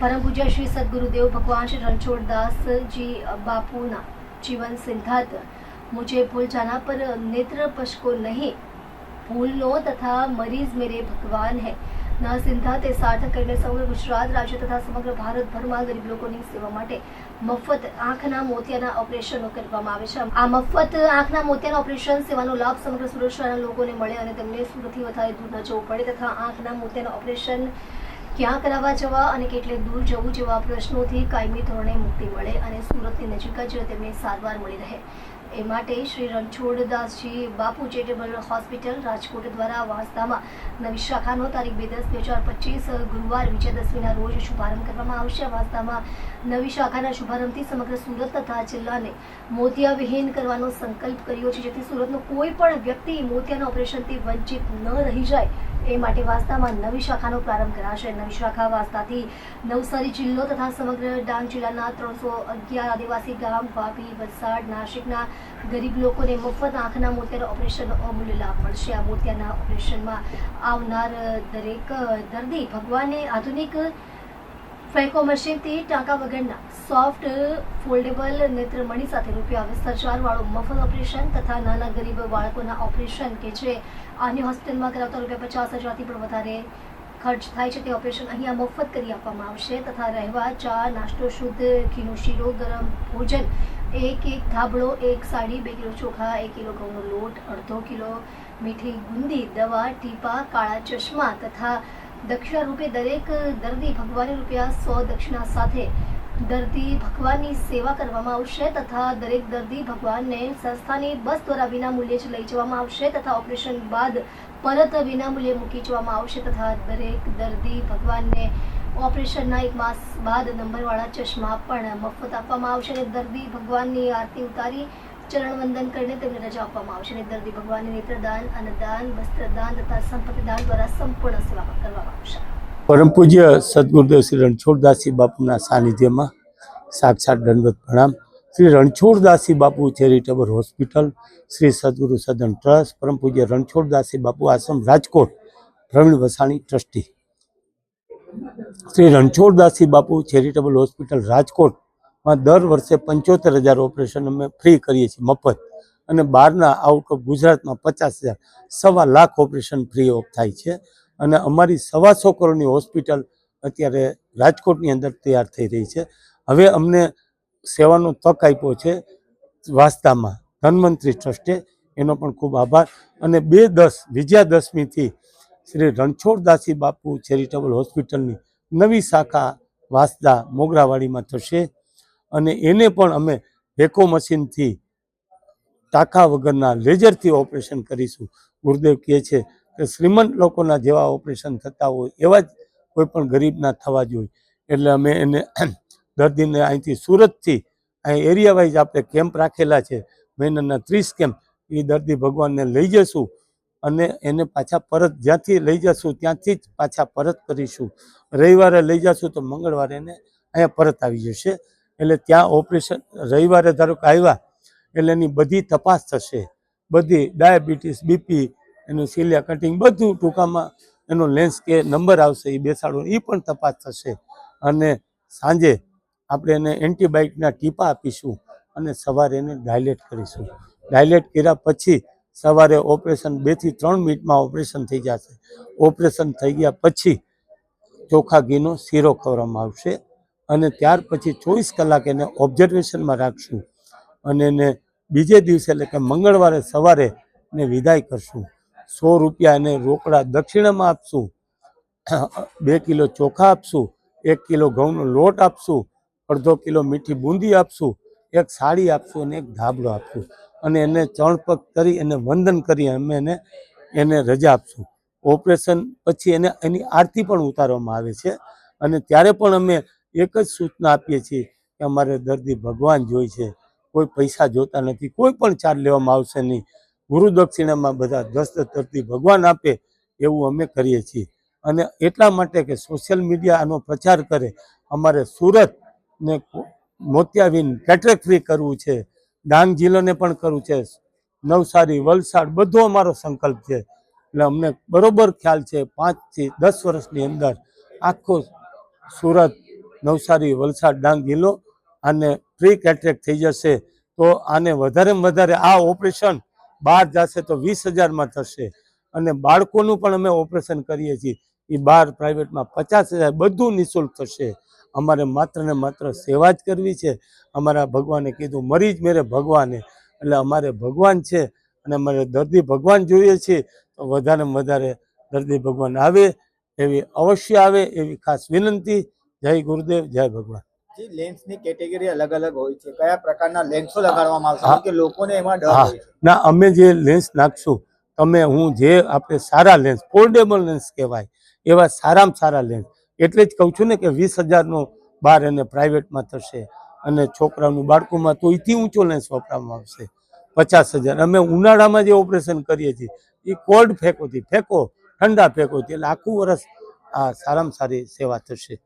પરમ પૂજ્ય શ્રી સદગુરુદેવ ભગવાન શ્રી રણછોડદાસજી બાપુના જીવન સિદ્ધાંત મુજે ભૂલ જાના પર નેત્ર પશકો નહીં. ભૂલનો તથા મરીઝ મેરે ભગવાન હે. ના સિદ્ધાંતે સાર્થક કરીને સમગ્ર ગુજરાત રાજ્ય તથા સમગ્ર ભારતભરમાં ગરીબ લોકોની સેવા માટે મફત આંખના મોતિયાના ઓપરેશનો કરવામાં આવે છે. આ મફત આંખના મોતિયાના ઓપરેશન સેવાનો લાભ સમગ્ર સુરક્ષાના લોકોને મળે અને તેમને સુરતથી વધારે દૂર ન જવું પડે તથા આંખના મોતિયાના ઓપરેશન ક્યાં કરાવવા જવા અને કેટલે દૂર જવું જેવા પ્રશ્નોથી કાયમી ધોરણે મુક્તિ મળે અને સુરતની નજીક જ તેમને સારવાર મળી રહે. એ માટે શ્રી રણછોડદાસજી બાપુ ચેરિટેબલ હોસ્પિટલ રાજકોટ દ્વારા વાંસદામાં નવી શાખાનો તારીખ બે દસ બે હજાર પચીસ ગુરુવાર વિજયદશમીના રોજ શુભારંભ કરવામાં આવશે. વાસ્તામાં નવી શાખાના શુભારંભથી સમગ્ર સુરત તથા જિલ્લાને મોતિયાવિહીન કરવાનો સંકલ્પ કર્યો છે, જેથી સુરતનો કોઈ પણ વ્યક્તિ મોતિયાના ઓપરેશનથી વંચિત ન રહી જાય એ માટે વાસ્તામાં નવી શાખાનો પ્રારંભ કરાશે. નવી શાખા વાસ્તાથી નવસારી જિલ્લો તથા સમગ્ર ડાંગ જિલ્લાના ત્રણસો અગિયાર આદિવાસી ગામ, વાપી, વલસાડ, નાસિકના ગરીબ લોકોને મફત આંખના મોતિયાના ઓપરેશનનો અમૂલ્ય લાભ મળશે. આ મોતિયાના ઓપરેશનમાં આવનાર દરેક દર્દી ભગવાનને આધુનિક ફેકો મશીનથી ટાંકા વગરના સોફ્ટ, ફોલ્ડેબલ નેત્રમણી સાથે રૂપિયા વીસ વાળું મફત ઓપરેશન તથા નાના ગરીબ બાળકોના ઓપરેશન કે જે આની હોસ્પિટલમાં કરાવતા રૂપિયા પચાસ હજારથી પણ વધારે ખર્ચ થાય છે, તે ઓપરેશન અહીંયા મફત કરી આપવામાં આવશે તથા રહેવા, ચા, નાસ્તો, શુદ્ધ ઘીનો શીરો, ગરમ ભોજન, એક એક ધાબળો, એક સાડી, બે કિલો ચોખા, એક કિલો ઘઉંનો લોટ, અડધો કિલો મીઠી ગુંદી, દવા, ટીપા, કાળા ચશ્મા તથા દક્ષિણા રૂપે દરેક દર્દી ભગવાનની રૂપિયા સો દક્ષિણા સાથે દર્દી ભગવાનની સેવા કરવામાં આવશે તથા દરેક દર્દી ભગવાનને સંસ્થાની બસ દ્વારા વિનામૂલ્યે જ લઈ જવામાં આવશે તથા ઓપરેશન બાદ પરત વિનામૂલ્યે મૂકી જવામાં આવશે તથા દરેક દર્દી ભગવાનને ઓપરેશનના એક માસ બાદ નંબરવાળા ચશ્મા પણ મફત આપવામાં આવશે અને દર્દી ભગવાનની આરતી ઉતારી ચરણવંદન કરીને તેમને રજા આપવામાં આવશે અને દર્દી ભગવાનને નેત્રદાન, અન્નદાન, વસ્ત્રદાન તથા સંપત્તિદાન દ્વારા સંપૂર્ણ સેવા કરવામાં આવશે. પરમ પૂજ્ય સદગુરુદેવ શ્રી રણછોડદાસજી બાપુના સાનિધ્યમાં સાક્ષાત દંડવત પ્રણામ. શ્રી રણછોડદાસજી બાપુ ચેરિટેબલ હોસ્પિટલ, શ્રી સદગુરુ સદન ટ્રસ્ટ, પરમ પૂજ્ય Ranchhoddasji Bapu Ashram Rajkot, Pravin Vasani trustee. Shri Ranchhoddasji Bapu charitable hospital રાજકોટમાં દર વર્ષે પંચોતેર હજાર ઓપરેશન અમે ફ્રી કરીએ છીએ મફત. અને બહારના આઉટ ઓફ ગુજરાતમાં પચાસ હજાર, સવા લાખ ઓપરેશન ફ્રી ઓફ થાય છે. અને અમારી સવાસો કરોડની હોસ્પિટલ અત્યારે રાજકોટની અંદર તૈયાર થઈ રહી છે. હવે અમને સેવાનો તક આપ્યો છે વાસ્તામાં ધન્વંતરી ટ્રસ્ટે. એનો પણ ખૂબ આભાર. અને બે દસ, વિજયા દશમીથી શ્રી રણછોડદાસી બાપુ ચેરિટેબલ હોસ્પિટલની નવી શાખા વાસદા મોગરાવાડીમાં થશે. અને એને પણ અમે વેકો મશીનથી ટાંકા વગરના લેઝરથી ઓપરેશન કરીશું. ગુરુદેવ કહે છે કે શ્રીમંત લોકોના જેવા ઓપરેશન થતા હોય એવા જ કોઈ પણ ગરીબના થવા જોઈએ એટલે અમે એને દર્દીને અહીંથી સુરતથી અહીં એરિયા વાઇઝ આપણે કેમ્પ રાખેલા છે. મહિનાના ત્રીસ કેમ્પ એ દર્દી ભગવાનને લઈ જશું અને એને પાછા પરત જ્યાંથી લઈ જશું ત્યાંથી જ પાછા પરત કરીશું. રવિવારે લઈ જશું તો મંગળવારે એને અહીંયા પરત આવી જશે. એટલે ત્યાં ઓપરેશન, રવિવારે ધારો કે આવ્યા, એટલે એની બધી તપાસ થશે. બધી ડાયાબિટીસ, બીપી, એનું સિલિયા કટિંગ બધું ટૂંકામાં એનો લેન્સ કે નંબર આવશે એ બેસાડો એ પણ તપાસ થશે. અને સાંજે આપણે એને એન્ટીબાયોટિકના ટીપા આપીશું અને સવારે એને ડાયલેટ કરીશું. ડાયલેટ કર્યા પછી સવારે ઓપરેશન બેથી ત્રણ મિનિટમાં ઓપરેશન થઈ જશે. ઓપરેશન થઈ ગયા પછી ચોખા ઘીનો શીરો ખવડાવવામાં આવશે. અને ત્યાર પછી ચોવીસ કલાક એને ઓબ્ઝર્વેશનમાં રાખશું અને એને બીજે દિવસે એટલે કે મંગળવારે સવારે એને વિદાય કરશું. સો રૂપિયા એને રોકડા દક્ષિણામાં આપશું. બે કિલો ચોખા આપશું, એક કિલો ઘઉંનો લોટ આપશું, અડધો કિલો મીઠી બુંદી આપશું, એક સાડી આપશું અને એક ધાબળો આપશું. અને એને ચણપક કરી એને વંદન કરી અમે એને એને રજા આપશું. ઓપરેશન પછી એને એની આરતી પણ ઉતારવામાં આવે છે. અને ત્યારે પણ અમે એક જ સૂચના આપીએ છીએ કે અમારે દર્દી ભગવાન જોઈ છે. કોઈ પૈસા જોતા નથી, કોઈ પણ ચાર્જ લેવામાં આવશે નહીં. ગુરુ દક્ષિણામાં બધા દસ દસ દર્દી ભગવાન આપે એવું અમે કરીએ છીએ. અને એટલા માટે કે સોશિયલ મીડિયા આનો પ્રચાર કરે, અમારે સુરતને મોતિયાબીન કેટરેક ફ્રી કરવું છે, ડાંગ જિલ્લાને પણ કરવું છે, નવસારી, વલસાડ, બધો અમારો સંકલ્પ છે. એટલે અમને બરોબર ખ્યાલ છે પાંચથી દસ વર્ષની અંદર આખો સુરત નવસારી વલસાડ ડાંગ જિલ્લો અને ફ્રી કેટ્રેક થઈ જશે, તો આને વધારેમાં વધારે આ ઓપરેશન બહાર જશે તો વીસ હજારમાં થશે. અને બાળકોનું પણ અમે ઓપરેશન કરીએ છીએ. એ બહાર પ્રાઇવેટમાં પચાસ હજાર બધું નિઃશુલ્ક થશે. અમારે માત્ર ને માત્ર સેવા જ કરવી છે. અમારા ભગવાને કીધું, મરી જ મેરે ભગવાને. એટલે અમારે ભગવાન છે અને અમારે દર્દી ભગવાન જોઈએ છે તો વધારેમાં વધારે દર્દી ભગવાન આવે એવી અવશ્ય આવે એવી ખાસ વિનંતી. જય ગુરુદેવ જય ભગવાન. જી લેન્સની કેટેગરી અલગ અલગ હોય છે કયા પ્રકારના લેન્સો લગાડવામાં આવશે કે લોકોને એમાં ડર હોય છે? ના અમે જે લેન્સ નાખશું તમે હું જે આપણે સારા લેન્સ ફોલ્ડેબલ લેન્સ કહેવાય એવા સારામાં સારા લેન્સ એટલે જ કહું છું ને કે વીસ હજારનો બાર એને પ્રાઇવેટમાં થશે અને છોકરાઓનું બાળકોમાં તો એથી ઊંચો લેન્સ વાપરવામાં આવશે. પચાસ હજાર. અમે ઉનાળામાં જે ઓપરેશન કરીએ છીએ એ કોલ્ડ ફેંકોથી ફેંકો ઠંડા ફેંકોથી એટલે આખું વર્ષ આ સારામાં સારી સેવા થશે.